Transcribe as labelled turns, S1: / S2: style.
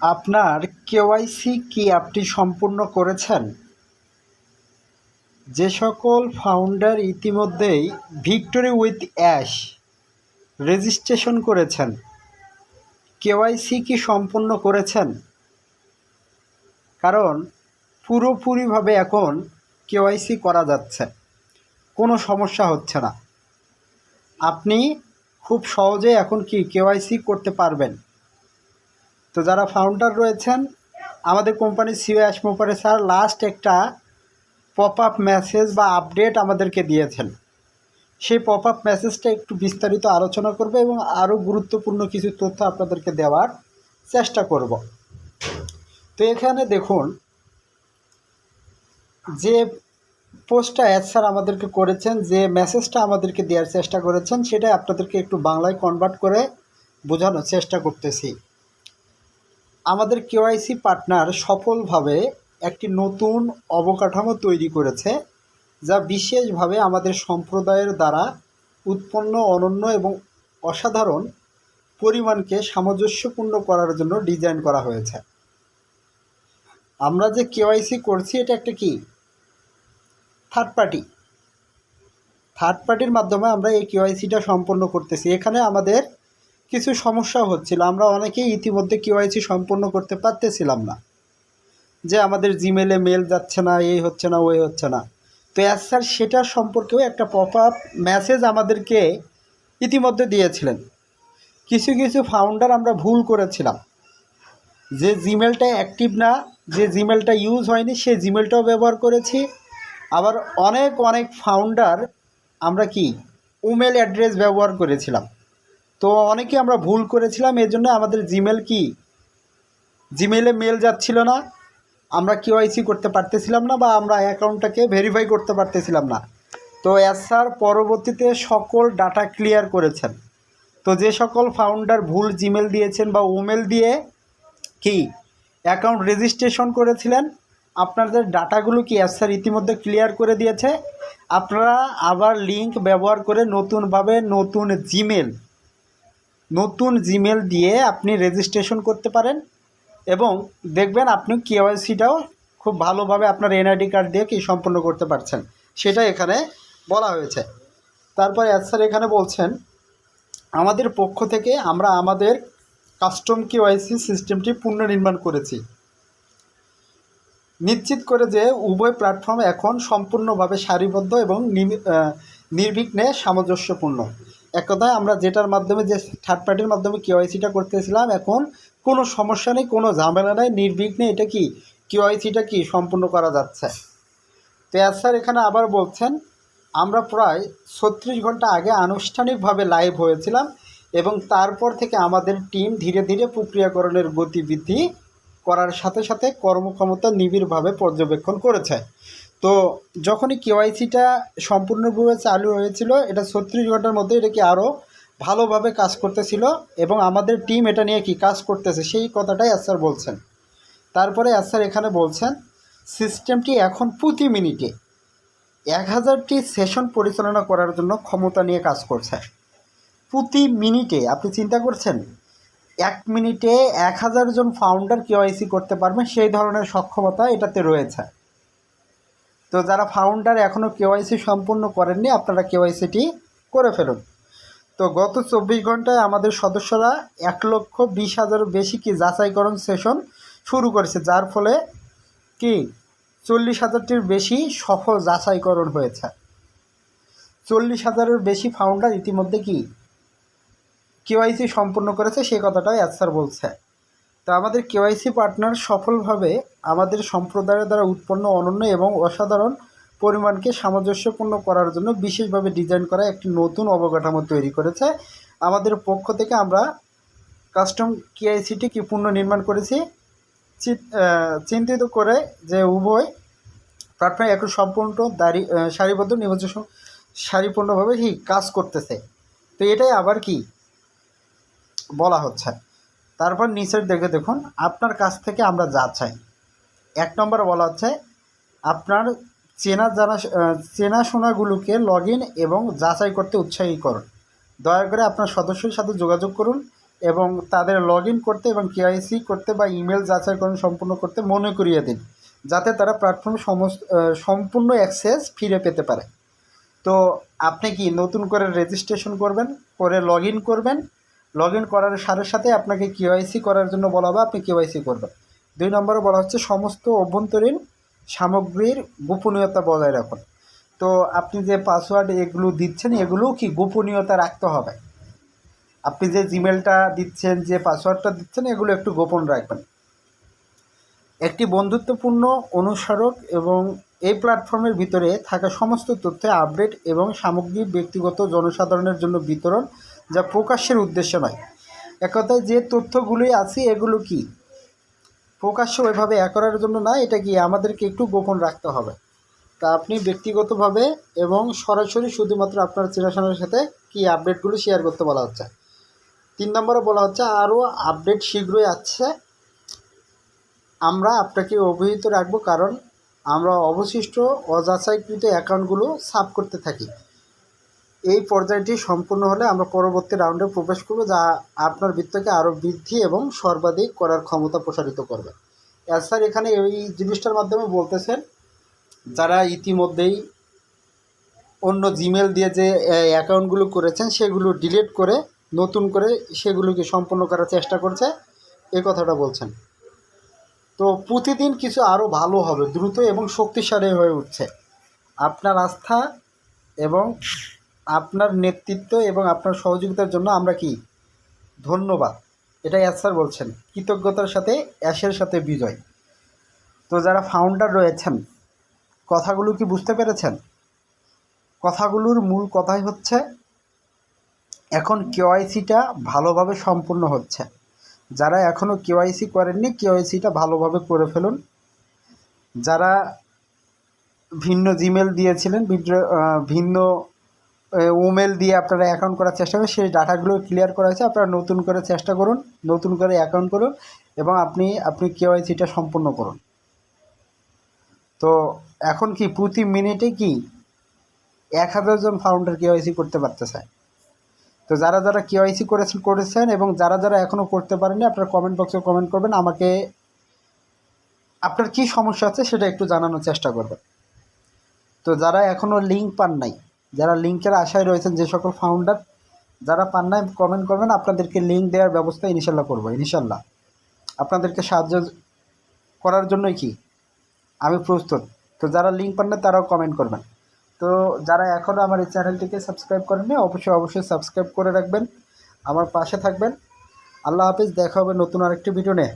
S1: আপনার কেওয়াইসি কি আপনি সম্পূর্ণ করেছেন? যে সকল ফাউন্ডার ইতিমধ্যেই ভিক্টোরি উইথ অ্যাশ রেজিস্ট্রেশন করেছেন। কেওয়াইসি কি সম্পূর্ণ করেছেন? কারণ পুরোপুরিভাবে এখন কেওয়াইসি করা যাচ্ছে। কোনো সমস্যা হচ্ছে না। আপনি খুব সহজে এখন কি কেওয়াইসি করতে পারবেন। তো যারা ফাউন্ডার রয়েছেন, আমাদের কোম্পানির সিও অ্যাশমোপারে স্যার লাস্ট একটা পপ আপ মেসেজ বা আপডেট আমাদেরকে দিয়েছেন। সেই পপ আপ মেসেজটা একটু বিস্তারিত আলোচনা করবে এবং আরও গুরুত্বপূর্ণ কিছু তথ্য আপনাদেরকে দেওয়ার চেষ্টা করব। তো এখানে দেখুন, যে পোস্টটা অ্যাড স্যার আমাদেরকে করেছেন, যে মেসেজটা আমাদেরকে দেওয়ার চেষ্টা করেছেন, সেটা আপনাদেরকে একটু বাংলায় কনভার্ট করে বোঝানোর চেষ্টা করতেছি। আমাদের কেওয়াইসি পার্টনার সফলভাবে একটি নতুন অবকাঠামো তৈরি করেছে, যা বিশেষভাবে আমাদের সম্প্রদায়ের দ্বারা উৎপন্ন, অনন্য এবং অসাধারণ পরিমাণকে সামঞ্জস্যপূর্ণ করার জন্য ডিজাইন করা হয়েছে। আমরা যে কেওয়াইসি করছি, এটা একটা কি? থার্ড পার্টি থার্ড পার্টির মাধ্যমে আমরা এই কেওয়াইসিটা সম্পন্ন করতেছি। এখানে আমাদের কিছু সমস্যা হচ্ছিল। আমরা অনেকেই ইতিমধ্যে কেওয়াইসি সম্পন্ন করতে পারতেছিলাম না। যে আমাদের জিমেলে মেল যাচ্ছে না, এই হচ্ছে না, ওই হচ্ছে না। তো অ্যাজ স্যার সেটার সম্পর্কেও একটা পপ আপ মেসেজ আমাদেরকে ইতিমধ্যে দিয়েছিলেন। কিছু কিছু ফাউন্ডার আমরা ভুল করেছিলাম। যে জিমেলটা অ্যাক্টিভ না, যে জিমেলটা ইউজ হয়নি সেই জিমেলটাও ব্যবহার করেছি। আবার অনেক অনেক ফাউন্ডার আমরা কি ইমেল অ্যাড্রেস ব্যবহার করেছিলাম। তো অনেকে আমরা ভুল করেছিলাম, এর জন্য আমাদের জিমেল কি? জিমেলে মেল যাচ্ছিল না। আমরা কেওয়াইসি করতে পারতেছিলাম না বা আমরা অ্যাকাউন্টটাকে ভেরিফাই করতে পারতেছিলাম না। তো এস স্যার পরবর্তীতে সকল ডাটা ক্লিয়ার করেছেন। তো যে সকল ফাউন্ডার ভুল জিমেল দিয়েছেন বা ওমেল দিয়ে কি? অ্যাকাউন্ট রেজিস্ট্রেশন করেছিলেন। আপনাদের ডাটাগুলো কি এস স্যার ইতিমধ্যে ক্লিয়ার করে দিয়েছে? আপনারা আবার লিঙ্ক ব্যবহার করে নতুনভাবে নতুন জিমেল নতুন জিমেল দিয়ে আপনি রেজিস্ট্রেশন করতে পারেন এবং দেখবেন আপনি কেওয়াইসিটাও খুব ভালোভাবে আপনার এনআইডি কার্ড দিয়ে কি সম্পন্ন করতে পারছেন। সেটা এখানে বলা হয়েছে। তারপরে স্যার এখানে বলছেন, আমাদের পক্ষ থেকে আমরা আমাদের কাস্টম কেওয়াইসি সিস্টেমটি পুনর্নির্মাণ করেছি। নিশ্চিত করে যে উভয় প্ল্যাটফর্ম এখন সম্পূর্ণভাবে সারিবদ্ধ এবং নির্বিঘ্নে সামঞ্জস্যপূর্ণ। এক কথায় আমরা যেটার মাধ্যমে যে থার্ড পার্টির মাধ্যমে কেওয়াইসিটা করতেছিলাম, এখন কোনো সমস্যা নেই, কোনো ঝামেলা নেই, নির্বিঘ্নে এটা কি কেওয়াইসিটা কি সম্পূর্ণ করা যাচ্ছে। তো স্যার এখানে আবার বলছেন, আমরা প্রায় ছত্রিশ ঘণ্টা আগে আনুষ্ঠানিকভাবে লাইভ হয়েছিলাম এবং তারপর থেকে আমাদের টিম ধীরে ধীরে প্রক্রিয়াকরণের গতিবিধি করার সাথে সাথে কর্মক্ষমতা নিবিড়ভাবে পর্যবেক্ষণ করেছে। তো যখনই কেওয়াইসিটা সম্পূর্ণভাবে চালু হয়েছিল, এটা ছত্রিশ ঘণ্টার মধ্যে এটা কি আরও ভালোভাবে কাজ করতেছিল এবং আমাদের টিম এটা নিয়ে কি কাজ করতেছে, সেই কথাটাই স্যার বলছেন। তারপরে স্যার এখানে বলছেন সিস্টেমটি এখন প্রতি মিনিটে এক হাজারটি সেশন পরিচালনা করার জন্য ক্ষমতা নিয়ে কাজ করছে। প্রতি মিনিটে, আপনি চিন্তা করছেন, এক মিনিটে এক হাজার জন ফাউন্ডার কেওয়াইসি করতে পারবেন, সেই ধরনের সক্ষমতা এটাতে রয়েছে। তো যারা ফাউন্ডার এখনও কেওয়াইসি সম্পূর্ণ করেননি, আপনারা কেওয়াইসিটি করে ফেলুন। তো গত চব্বিশ ঘন্টায় আমাদের সদস্যরা এক লক্ষ বিশ হাজারের বেশি কি যাচাইকরণ সেশন শুরু করেছে, যার ফলে কি চল্লিশ হাজারটির বেশি সফল যাচাইকরণ হয়েছে। চল্লিশ হাজারের বেশি ফাউন্ডার ইতিমধ্যে কি কেওয়াইসি সম্পূর্ণ করেছে সেই কথাটাই স্যার বলছে। তো আমাদের কেওয়াইসি পার্টনার সফলভাবে আমাদের সম্প্রদায়ের দ্বারা উৎপন্ন অনন্য এবং অসাধারণ পরিমাণকে সামঞ্জস্যপূর্ণ করার জন্য বিশেষভাবে ডিজাইন করা একটি নতুন অবকাঠামো তৈরি করেছে। আমাদের পক্ষ থেকে আমরা কাস্টম কেআইসিটি কি পুনর্নির্মাণ করেছি। চিন্তিত করে যে উভয় প্ল্যাটফর্মে একটু সম্পূর্ণ দাঁড়ি সারিবদ্ধ নিবদ্ধ সারিপূর্ণভাবে কি কাজ করতেছে। তো এটাই আবার কি? বলা হচ্ছে। তারপর নিচের দেখে দেখুন, আপনার কাছ থেকে আমরা যা চাই। এক নম্বর বলা হচ্ছে, আপনার চেনা জানা চেনাশোনাগুলোকে লগ ইন এবং যাচাই করতে উৎসাহী করুন। দয়া করে আপনার সদস্যের সাথে যোগাযোগ করুন এবং তাদের লগ ইন করতে এবং কেআইসি করতে বা ইমেল যাচাইকরণ সম্পূর্ণ করতে মনে করিয়ে দিন, যাতে তারা প্ল্যাটফর্মে সমস্ত সম্পূর্ণ অ্যাক্সেস ফিরে পেতে পারে। তো আপনি কি নতুন করে রেজিস্ট্রেশন করবেন, করে লগ ইন করবেন? লগ ইন করার সাথে সাথে আপনাকে কেওয়াইসি করার জন্য বলা হবে, আপনি কেওয়াইসি করবেন। দুই নম্বরে বলা হচ্ছে সমস্ত অভ্যন্তরীণ সামগ্রীর গোপনীয়তা বজায় রাখুন। তো আপনি যে পাসওয়ার্ড এগুলো দিচ্ছেন, এগুলোও কি গোপনীয়তা রাখতে হবে? আপনি যে জিমেলটা দিচ্ছেন, যে পাসওয়ার্ডটা দিচ্ছেন, এগুলো একটু গোপন রাখবেন। একটি বন্ধুত্বপূর্ণ অনুস্মারক এবং এই প্ল্যাটফর্মের ভিতরে থাকা সমস্ত তথ্য আপডেট এবং সামগ্রী ব্যক্তিগত জনসাধারণের জন্য বিতরণ যা প্রকাশের উদ্দেশ্য নয়। এক কথায় যে তথ্যগুলি আছে, এগুলো কি? প্রকাশ্য ওইভাবে এ করার জন্য না, এটা কি আমাদেরকে একটু গোপন রাখতে হবে। তা আপনি ব্যক্তিগতভাবে এবং সরাসরি শুধুমাত্র আপনার চেনাশোনার সাথে কি আপডেটগুলো শেয়ার করতে বলা হচ্ছে। তিন নম্বরে বলা হচ্ছে, আরও আপডেট শীঘ্রই আসছে। আমরা আপনাকে অবহিত রাখব, কারণ আমরা অবশিষ্ট অযাচাইকৃত অ্যাকাউন্টগুলো সাফ করতে থাকি। এই পর্যায়টি সম্পূর্ণ হলে আমরা পরবর্তী রাউন্ডে প্রবেশ করব, যা আপনার বৃত্তকে আরও বৃদ্ধি এবং সর্বাধিক করার ক্ষমতা প্রসারিত করবে। আর স্যার এখানে এই জিনিসটার মাধ্যমে বলতেছেন, যারা ইতিমধ্যেই অন্য জিমেল দিয়ে যে অ্যাকাউন্টগুলো করেছেন, সেগুলো ডিলিট করে, নতুন করে সেগুলোকে সম্পন্ন করার চেষ্টা করছে, এ কথাটা বলছেন। তো প্রতিদিন কিছু আরও ভালো হবে, দ্রুত এবং শক্তিশালী হয়ে উঠছে। আপনার আস্থা এবং আপনার নেতৃত্ব এবং আপনার সহযোগিতার জন্য আমরা কি? ধন্যবাদ। এটাই স্যার বলছেন। কৃতজ্ঞতার সাথে, অ্যাশের সাথে বিজয়। তো যারা ফাউন্ডার রয়েছেন, কথাগুলো কি বুঝতে পেরেছেন? কথাগুলোর মূল কথাই হচ্ছে, এখন কেওয়াইসিটা ভালোভাবে সম্পূর্ণ হচ্ছে। যারা এখনও কেওয়াইসি করেননি কেওয়াইসিটা ভালোভাবে করে ফেলুন। যারা ভিন্ন জিমেল দিয়েছিলেন ভিন্ন ওমেল দিয়ে আপনারা অ্যাকাউন্ট করার চেষ্টা করুন। সেই ডাটাগুলো ক্লিয়ার করা হয়েছে। আপনারা নতুন করে চেষ্টা করুন। নতুন করে অ্যাকাউন্ট করুন এবং আপনি আপনি কেওয়াইসিটা সম্পূর্ণ করুন। তো এখন কি প্রতি মিনিটে কি এক হাজার জন ফাউন্ডার কেওয়াইসি করতে পারতেছে? তো যারা যারা কেওয়াইসি করেছেন করেছেন এবং যারা যারা এখনও করতে পারেনি আপনারা কমেন্ট বক্সে কমেন্ট করবেন। আমাকে আপনার কী সমস্যা আছে সেটা একটু জানানোর চেষ্টা করবেন। তো যারা এখনও লিঙ্ক পান নাই যারা লিঙ্কের আশায় রয়েছেন যে সকল ফাউন্ডার যারা পান নাই কমেন্ট করবেন। আপনাদেরকে লিঙ্ক দেওয়ার ব্যবস্থা ইনশাল্লাহ করব, ইনশাল্লাহ। আপনাদেরকে সাহায্য করার জন্যই কি? আমি প্রস্তুত। তো যারা লিঙ্ক পান না তারাও কমেন্ট করবেন। তো যারা এখনও আমার এই চ্যানেলটিকে সাবস্ক্রাইব করেননি, অবশ্যই অবশ্যই সাবস্ক্রাইব করে রাখবেন। আমার পাশে থাকবেন। আল্লাহ হাফিজ, দেখা হবে নতুন আরেকটি ভিডিও নিয়ে।